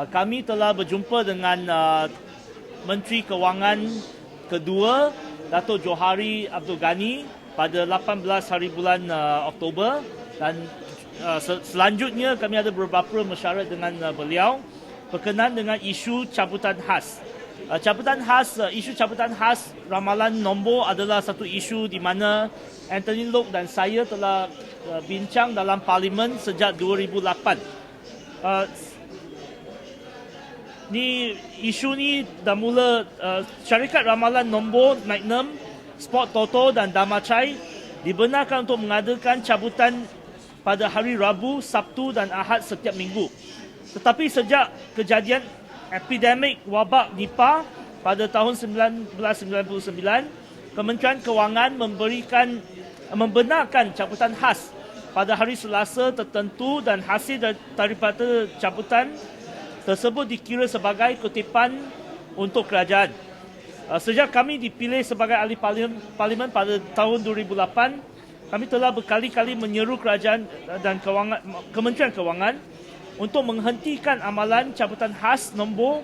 Uh, kami telah berjumpa dengan uh, Menteri Kewangan kedua Datuk Johari Abdul Ghani pada 18 hari bulan uh, Oktober dan uh, se- selanjutnya kami ada beberapa mesyuarat dengan uh, beliau berkenaan dengan isu cabutan khas. Uh, cabutan khas, uh, isu cabutan khas ramalan nombor adalah satu isu di mana Anthony Loke dan saya telah uh, bincang dalam parlimen sejak 2008. Uh, ni isu ni dah mula uh, syarikat ramalan nombor Magnum, Sport Toto dan Damacai dibenarkan untuk mengadakan cabutan pada hari Rabu, Sabtu dan Ahad setiap minggu. Tetapi sejak kejadian epidemik wabak Nipah pada tahun 1999, Kementerian Kewangan memberikan membenarkan cabutan khas pada hari Selasa tertentu dan hasil dar- daripada cabutan tersebut dikira sebagai kutipan untuk kerajaan. Uh, Sejak kami dipilih sebagai ahli parlimen, pada tahun 2008, kami telah berkali-kali menyeru kerajaan dan kewangan, Kementerian Kewangan untuk menghentikan amalan cabutan khas nombor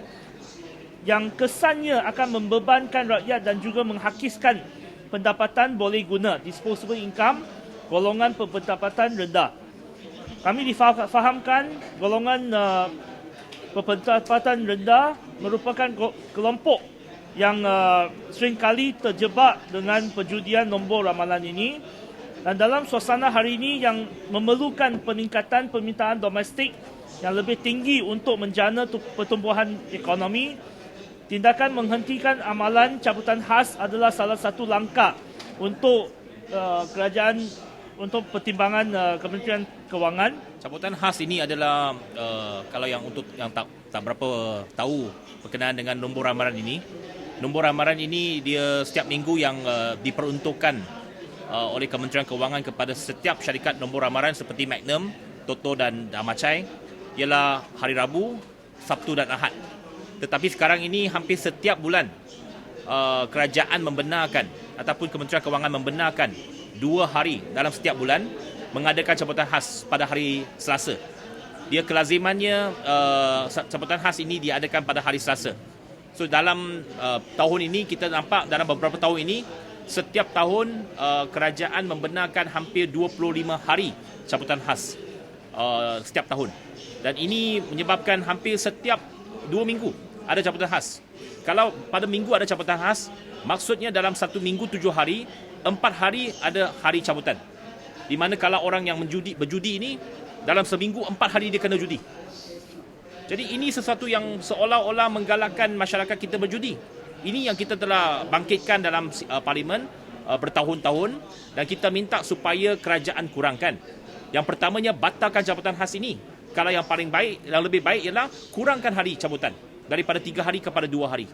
yang kesannya akan membebankan rakyat dan juga menghakiskan pendapatan boleh guna, disposable income, golongan pendapatan rendah. Kami difahamkan golongan uh, pendapatan rendah merupakan kelompok yang uh, seringkali terjebak dengan perjudian nombor ramalan ini. Dan dalam suasana hari ini yang memerlukan peningkatan permintaan domestik yang lebih tinggi untuk menjana tu- pertumbuhan ekonomi tindakan menghentikan amalan cabutan khas adalah salah satu langkah untuk uh, kerajaan untuk pertimbangan uh, Kementerian Kewangan Cabutan khas ini adalah uh, kalau yang untuk yang tak tak berapa tahu berkenaan dengan nombor ramalan ini. Nombor ramalan ini dia setiap minggu yang uh, diperuntukkan uh, oleh Kementerian Kewangan kepada setiap syarikat nombor ramalan seperti Magnum, Toto dan Damacai ialah hari Rabu, Sabtu dan Ahad. Tetapi sekarang ini hampir setiap bulan uh, kerajaan membenarkan ataupun Kementerian Kewangan membenarkan dua hari dalam setiap bulan mengadakan cabutan khas pada hari Selasa. Dia kelazimannya uh, cabutan khas ini diadakan pada hari Selasa. So dalam uh, tahun ini kita nampak dalam beberapa tahun ini setiap tahun uh, kerajaan membenarkan hampir 25 hari cabutan khas uh, setiap tahun. Dan ini menyebabkan hampir setiap dua minggu ada cabutan khas. Kalau pada minggu ada cabutan khas, maksudnya dalam satu minggu tujuh hari, empat hari ada hari cabutan. Di mana kalau orang yang menjudi, berjudi ini, dalam seminggu empat hari dia kena judi. Jadi ini sesuatu yang seolah-olah menggalakkan masyarakat kita berjudi. Ini yang kita telah bangkitkan dalam uh, parlimen uh, bertahun-tahun dan kita minta supaya kerajaan kurangkan. Yang pertamanya batalkan cabutan khas ini. Kalau yang paling baik, yang lebih baik ialah kurangkan hari cabutan daripada tiga hari kepada dua hari.